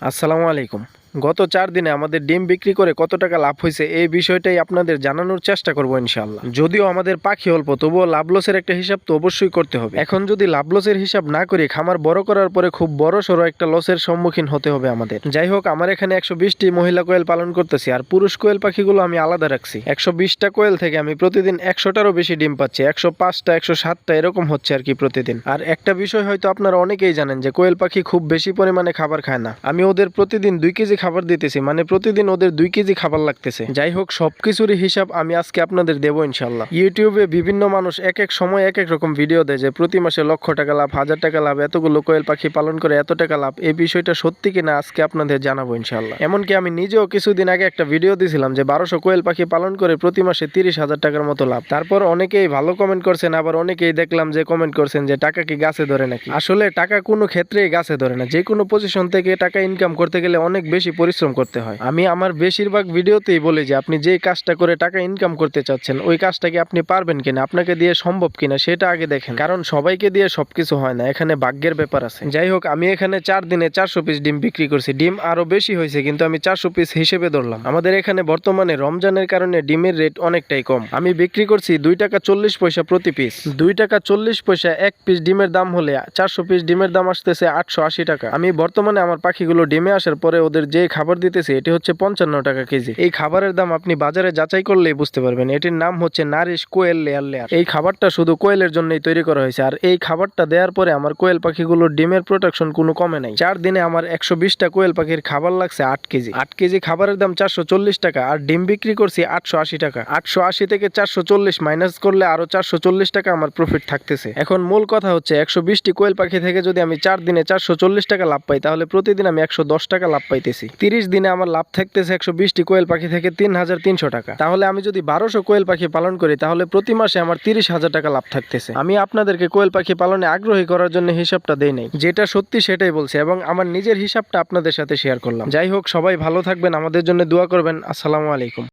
আসসালামু আলাইকুম। গত চার দিনে আমাদের ডিম বিক্রি করে কত টাকা লাভ হয়েছে এই বিষয়টাই আপনাদের জানানোর চেষ্টা করব ইনশাল্লাহ যদিও আমাদের পাখি অল্প, তবুও লাভ লসের একটা হিসাব তো অবশ্যই করতে হবে। এখন যদি লাভ লসের হিসাব না করি, খামার বড় করার পরে খুব বড় সড়ো একটা লসের সম্মুখীন হতে হবে আমাদের। যাই হোক, আমার এখানে একশো বিশটি মহিলা কোয়েল পালন করতেছি, আর পুরুষ কোয়েল পাখিগুলো আমি আলাদা রাখছি। একশো বিশটা কোয়েল থেকে আমি প্রতিদিন একশোটারও বেশি ডিম পাচ্ছি, একশো পাঁচটা, একশো সাতটা এরকম হচ্ছে আর কি প্রতিদিন। আর একটা বিষয় হয়তো আপনারা অনেকেই জানেন যে কোয়েল পাখি খুব বেশি পরিমাণে খাবার খায় না। আমি ওদের প্রতিদিন দুই কেজি খাবার দিতেছি মানে প্রতিদিন ওদের দুই কেজি খাবার লাগতেছে। যাই হোক, সবকিছুরই হিসাব আমি আজকে আপনাদের দেবো ইনশাল্লাহ ইউটিউবে বিভিন্ন মানুষ এক এক সময় এক এক রকম ভিডিও দেয় যে প্রতি মাসে লক্ষ টাকা লাভ, হাজার টাকা লাভ, এতগুলো কোয়েল পাখি পালন করে এত টাকা লাভ, এই বিষয়টা সত্যি কিনা আজকে আপনাদের জানাব ইনশাল্লাহ এমনকি আমি নিজেও কিছুদিন আগে একটা ভিডিও দিয়েছিলাম যে বারোশো কোয়েল পাখি পালন করে প্রতি মাসে তিরিশ হাজার টাকার মতো লাভ। তারপর অনেকেই ভালো কমেন্ট করছেন, আবার অনেকেই দেখলাম যে কমেন্ট করছেন যে টাকা কি গাছে ধরে নাকি? আসলে টাকা কোনো ক্ষেত্রেই গাছে ধরে না। যে কোনো পজিশন থেকে টাকা ইনকাম করতে গেলে অনেক বেশি পরিশ্রম করতে হয়। আমি আমার বেশিরভাগ ভিডিওতেই বলি যে, আপনি যেই কাজটা করে টাকা ইনকাম করতে চাচ্ছেন, ওই কাজটা কি আপনি পারবেন কিনা, আপনাকে দিয়ে সম্ভব কিনা, সেটা আগে দেখেন। কারণ সবাইকে দিয়ে সবকিছু হয় না, এখানে ভাগ্যের ব্যাপার আছে। যাই হোক, আমি এখানে চার দিনে চারশো পিস ডিম বিক্রি করছি। ডিম আরও বেশি হয়েছে, কিন্তু আমি চারশো পিস হিসেবে ধরলাম। আমাদের এখানে বর্তমানে রমজানের কারণে ডিমের রেট অনেকটাই কম। আমি বিক্রি করছি দুই টাকা চল্লিশ পয়সা প্রতি পিস দুই টাকা চল্লিশ পয়সা এক পিস ডিমের দাম হলে চারশো পিস ডিমের দাম আসতেছে আটশো আশি টাকা। আমি বর্তমানে আমার পাখিগুলো ডিমে আসার পরে ওদের যে খাবার দিতেছে, এটি হচ্ছে পঞ্চান্ন টাকা কেজি। এই খাবারের দাম আপনি বাজারে যাচাই করলেই বুঝতে পারবেন, এটির নাম হচ্ছে নারিশ কোয়েল লেয়ার লেয়ার। এই খাবারটা শুধু কোয়েলের জন্যই তৈরি করা হয়েছে, আর এই খাবারটা দেওয়ার পরে আমার কোয়েল পাখিগুলোর ডিমের প্রোডাকশন কোনো কমে নাই। চার দিনে আমার একশো বিশটা কোয়েল পাখির খাবার লাগছে আট কেজি। আট কেজি খাবারের দাম চারশো চল্লিশ টাকা, আর ডিম বিক্রি করছি আটশো আশি টাকা। আটশো আশি থেকে চারশো চল্লিশ মাইনাস করলে আরও চারশো চল্লিশ টাকা আমার প্রফিট থাকতেছে। এখন মূল কথা হচ্ছে, একশো বিশটি কোয়েল পাখি থেকে যদি আমি চার দিনে চারশো চল্লিশ টাকা লাভ পাই, তাহলে প্রতিদিন আমি একশো দশ টাকা লাভ পাইতেছি। তিরিশ দিনে আমার লাভ থাকতেছে একশো বিশটি কোয়েল পাখি থেকে তিন হাজার তিনশো টাকা। তাহলে আমি যদি বারোশো কোয়েল পাখি পালন করি, তাহলে প্রতি মাসে আমার তিরিশ হাজার টাকা লাভ থাকতেছে। আমি আপনাদেরকে কোয়েল পাখি পালনে আগ্রহী করার জন্য হিসাবটা দেই নাই। যেটা সত্যি সেটাই বলছে এবং আমার নিজের হিসাবটা আপনাদের সাথে শেয়ার করলাম। যাই হোক, সবাই ভালো থাকবেন, আমাদের জন্য দোয়া করবেন। আসসালামু আলাইকুম।